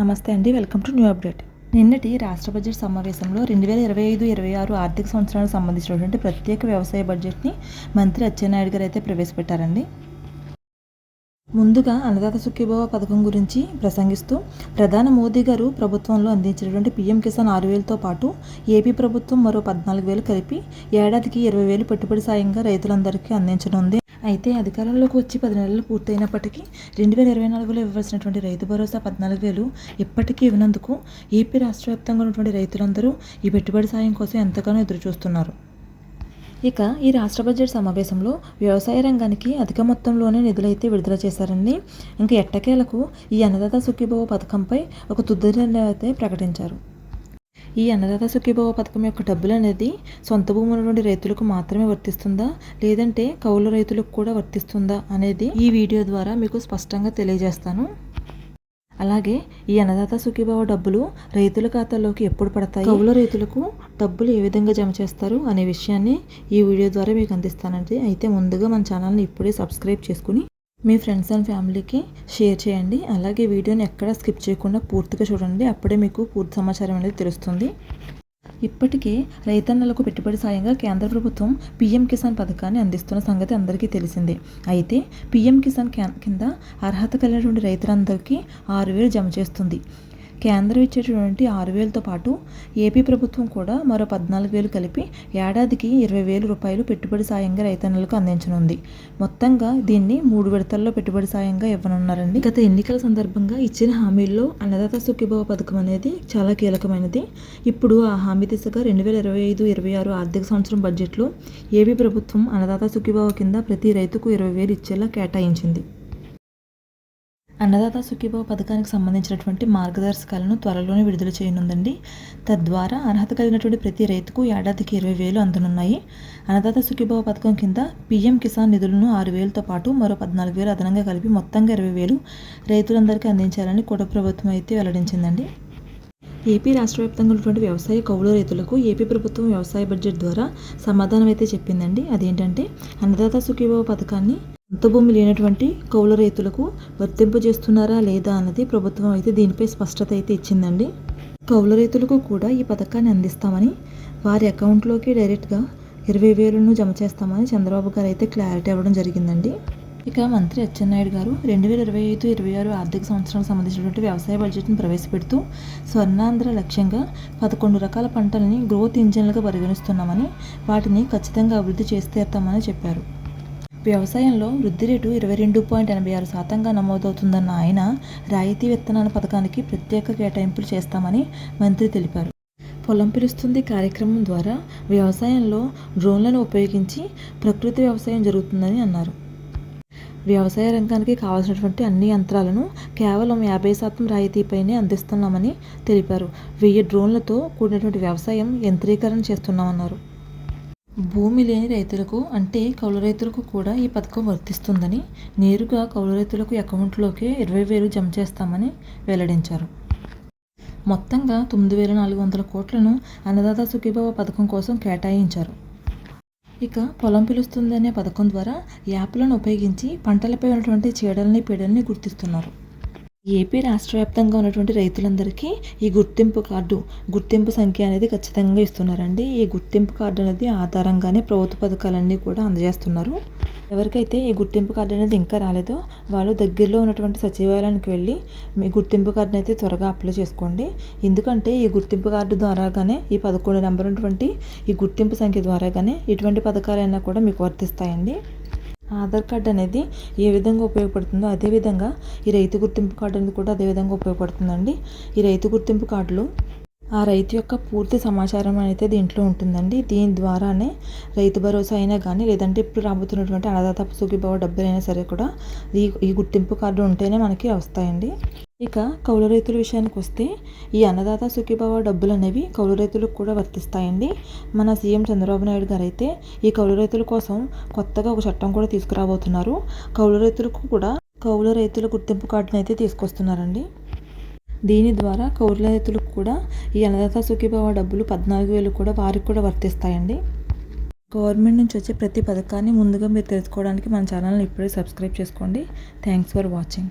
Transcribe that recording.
నమస్తే అండి welcome to new update. నిన్నటి రాష్ట్ర బడ్జెట్ సమావేశంలో రెండు వేల ఇరవై ఐదు ఇరవై ఆరు ఆర్థిక సంవత్సరానికి సంబంధించినటువంటి ప్రత్యేక వ్యవసాయ బడ్జెట్ని మంత్రి అచ్చెన్నాయుడు గారు అయితే ప్రవేశపెట్టారండి. ముందుగా అన్నదాత సుఖీభవ పథకం గురించి ప్రసంగిస్తూ ప్రధాని మోదీ గారు ప్రభుత్వంలో అందించినటువంటి పీఎం కిసాన్ ఆరు వేలతో పాటు ఏపీ ప్రభుత్వం మరో పద్నాలుగు వేలు కలిపి ఏడాదికి ఇరవై వేలు పెట్టుబడి సాయంగా రైతులందరికీ అందించనుంది. అయితే అధికారంలోకి వచ్చి పది నెలలు పూర్తయినప్పటికీ రెండు వేల ఇరవై నాలుగులో ఇవ్వాల్సినటువంటి రైతు భరోసా పద్నాలుగు వేలు ఇప్పటికీ ఇవ్వనందుకు ఏపీ రాష్ట్ర వ్యాప్తంగా ఉన్నటువంటి రైతులందరూ ఈ పెట్టుబడి సాయం కోసం ఎంతగానో ఎదురుచూస్తున్నారు. ఇక ఈ రాష్ట్ర బడ్జెట్ సమావేశంలో వ్యవసాయ రంగానికి అధిక మొత్తంలోనే నిధులైతే విడుదల చేశారని ఇంకా ఎట్టకేలకు ఈ అన్నదాత సుఖీభవ పథకంపై ఒక తుది నిర్ణయం అయితే ప్రకటించారు. ఈ అన్నదాత సుఖీభవ పథకం యొక్క డబ్బులు అనేది సొంత భూముల నుండి రైతులకు మాత్రమే వర్తిస్తుందా? లేదంటే కౌలు రైతులకు కూడా వర్తిస్తుందా? అనేది ఈ వీడియో ద్వారా మీకు స్పష్టంగా తెలియజేస్తాను. అలాగే ఈ అన్నదాత సుఖీభావ డబ్బులు రైతుల ఖాతాలోకి ఎప్పుడు పడతాయి? కౌలు రైతులకు డబ్బులు ఏ విధంగా జమ చేస్తారు అనే విషయాన్ని ఈ వీడియో ద్వారా మీకు అందిస్తానండి. అయితే ముందుగా మన ఛానల్ని ఇప్పుడే సబ్స్క్రైబ్ చేసుకుని మీ ఫ్రెండ్స్ అండ్ ఫ్యామిలీకి షేర్ చేయండి. అలాగే వీడియోని ఎక్కడ స్కిప్ చేయకుండా పూర్తిగా చూడండి. అప్పుడే మీకు పూర్తి సమాచారం అనేది తెలుస్తుంది. ఇప్పటికే రైతన్నలకు పెట్టుబడి సాయంగా కేంద్ర ప్రభుత్వం పీఎం కిసాన్ పథకాన్ని అందిస్తున్న సంగతి అందరికీ తెలిసిందే. అయితే పీఎం కిసాన్ కింద అర్హత కలిగినటువంటి రైతులందరికీ ఆరు వేలు జమ చేస్తుంది. కేంద్రం ఇచ్చేటటువంటి ఆరు వేలతో పాటు ఏపీ ప్రభుత్వం కూడా మరో పద్నాలుగు వేలు కలిపి ఏడాదికి ఇరవై వేల రూపాయలు పెట్టుబడి సాయంగా రైతన్నులకు అందించనుంది. మొత్తంగా దీన్ని మూడు విడతల్లో పెట్టుబడి సాయంగా ఇవ్వనున్నారండి. గత ఎన్నికల సందర్భంగా ఇచ్చిన హామీల్లో అన్నదాత సుఖీభావ పథకం అనేది చాలా కీలకమైనది. ఇప్పుడు ఆ హామీ దిశగా రెండు వేల ఇరవై ఐదు ఇరవై ఆరు ఆర్థిక సంవత్సరం బడ్జెట్లో ఏపీ ప్రభుత్వం అన్నదాత సుఖీభావ కింద ప్రతి రైతుకు ఇరవై వేలు ఇచ్చేలా కేటాయించింది. అన్నదాత సుఖీభావ పథకానికి సంబంధించినటువంటి మార్గదర్శకాలను త్వరలోనే విడుదల చేయనుందండి. తద్వారా అర్హత కలిగినటువంటి ప్రతి రైతుకు ఏడాదికి ఇరవై వేలు అందనున్నాయి. అన్నదాత సుఖీభావ పథకం కింద పీఎం కిసాన్ నిధులను ఆరు వేలతో పాటు మరో పద్నాలుగు వేలు అదనంగా కలిపి మొత్తంగా ఇరవై వేలు రైతులందరికీ అందించాలని కూడా ప్రభుత్వం అయితే వెల్లడించిందండి. ఏపీ రాష్ట్ర వ్యాప్తంగా ఉన్నటువంటి వ్యవసాయ కౌలు రైతులకు ఏపీ ప్రభుత్వం వ్యవసాయ బడ్జెట్ ద్వారా సమాధానం అయితే చెప్పిందండి. అదేంటంటే అన్నదాత సుఖీభావ పథకాన్ని సొంత భూమి లేనటువంటి కౌల రైతులకు వర్తింపజేస్తున్నారా లేదా అన్నది ప్రభుత్వం అయితే దీనిపై స్పష్టత అయితే ఇచ్చిందండి. కౌల రైతులకు కూడా ఈ పథకాన్ని అందిస్తామని వారి అకౌంట్లోకి డైరెక్ట్గా ఇరవై వేలను జమ చేస్తామని చంద్రబాబు గారు అయితే క్లారిటీ ఇవ్వడం జరిగిందండి. ఇక మంత్రి అచ్చెన్నాయుడు గారు రెండు వేల ఇరవై ఐదు ఇరవై ఆరు ఆర్థిక సంవత్సరానికి సంబంధించినటువంటి వ్యవసాయ బడ్జెట్ను ప్రవేశపెడుతూ స్వర్ణాంధ్ర లక్ష్యంగా పదకొండు రకాల పంటలని గ్రోత్ ఇంజన్లుగా పరిగణిస్తున్నామని వాటిని ఖచ్చితంగా అభివృద్ధి చేస్తేస్తామని చెప్పారు. వ్యవసాయంలో వృద్ధి రేటు ఇరవై రెండు పాయింట్ ఎనభై ఆరు శాతంగా నమోదవుతుందన్న ఆయన రాయితీ విత్తనాల పథకానికి ప్రత్యేక కేటాయింపులు చేస్తామని మంత్రి తెలిపారు. పొలం పిలుస్తుంది కార్యక్రమం ద్వారా వ్యవసాయంలో డ్రోన్లను ఉపయోగించి ప్రకృతి వ్యవసాయం జరుగుతుందని అన్నారు. వ్యవసాయ రంగానికి కావాల్సినటువంటి అన్ని యంత్రాలను కేవలం యాభై శాతం రాయితీపైనే అందిస్తున్నామని తెలిపారు. వెయ్యి డ్రోన్లతో కూడినటువంటి వ్యవసాయం యంత్రీకరణ చేస్తున్నామన్నారు. భూమి లేని రైతులకు అంటే కౌలు రైతులకు కూడా ఈ పథకం వర్తిస్తుందని నేరుగా కౌలు రైతులకు అకౌంట్లోకి ఇరవై వేలు జమ చేస్తామని వెల్లడించారు. మొత్తంగా తొమ్మిది వేల నాలుగు వందల కోట్లను అన్నదాత సుఖీభావ పథకం కోసం కేటాయించారు. ఇక పొలం పిలుస్తుందనే పథకం ద్వారా యాప్లను ఉపయోగించి పంటలపై ఉన్నటువంటి చీడల్ని పీడల్ని గుర్తిస్తున్నారు. ఏపీ రాష్ట్ర వ్యాప్తంగా ఉన్నటువంటి రైతులందరికీ ఈ గుర్తింపు కార్డు గుర్తింపు సంఖ్య అనేది ఖచ్చితంగా ఇస్తున్నారండి. ఈ గుర్తింపు కార్డు అనేది ఆధారంగానే ప్రభుత్వ పథకాలన్నీ కూడా అందజేస్తున్నారు. ఎవరికైతే ఈ గుర్తింపు కార్డు అనేది ఇంకా రాలేదో వాళ్ళు దగ్గరలో ఉన్నటువంటి సచివాలయానికి వెళ్ళి మీ గుర్తింపు కార్డుని అయితే త్వరగా అప్లై చేసుకోండి. ఎందుకంటే ఈ గుర్తింపు కార్డు ద్వారాగానే ఈ పదకొండు నెంబర్ ఉన్నటువంటి ఈ గుర్తింపు సంఖ్య ద్వారాగానే ఇటువంటి పథకాలైనా కూడా మీకు వర్తిస్తాయండి. ఆధార్ కార్డ్ అనేది ఏ విధంగా ఉపయోగపడుతుందో అదేవిధంగా ఈ రైతు గుర్తింపు కార్డు అనేది కూడా అదేవిధంగా ఉపయోగపడుతుందండి. ఈ రైతు గుర్తింపు కార్డులో ఆ రైతు యొక్క పూర్తి సమాచారం అయితే దీంట్లో ఉంటుందండి. దీని ద్వారానే రైతు భరోసా అయినా కానీ లేదంటే ఇప్పుడు రాబోతున్నటువంటి అన్నదాత సుఖీభావ డబ్బులైనా సరే కూడా ఈ ఈ గుర్తింపు కార్డు ఉంటేనే మనకి వస్తాయండి. ఇక కౌలు రైతుల విషయానికి వస్తే ఈ అన్నదాత సుఖీభావ డబ్బులు అనేవి కౌలు రైతులకు కూడా వర్తిస్తాయండి. మన సీఎం చంద్రబాబు నాయుడు గారు అయితే ఈ కౌలు రైతుల కోసం కొత్తగా ఒక చట్టం కూడా తీసుకురాబోతున్నారు. కౌలు రైతులకు కూడా కౌలు రైతుల గుర్తింపు కార్డును అయితే తీసుకొస్తున్నారండి. దీని ద్వారా కౌలు రైతులకు కూడా ఈ అన్నదాత సుఖీభావ డబ్బులు పద్నాలుగు వేలు కూడా వారికి కూడా వర్తిస్తాయండి. గవర్నమెంట్ నుంచి వచ్చే ప్రతి పథకాన్ని ముందుగా మీరు తెలుసుకోవడానికి మన ఛానల్ని ఇప్పుడే సబ్స్క్రైబ్ చేసుకోండి. Thanks for watching.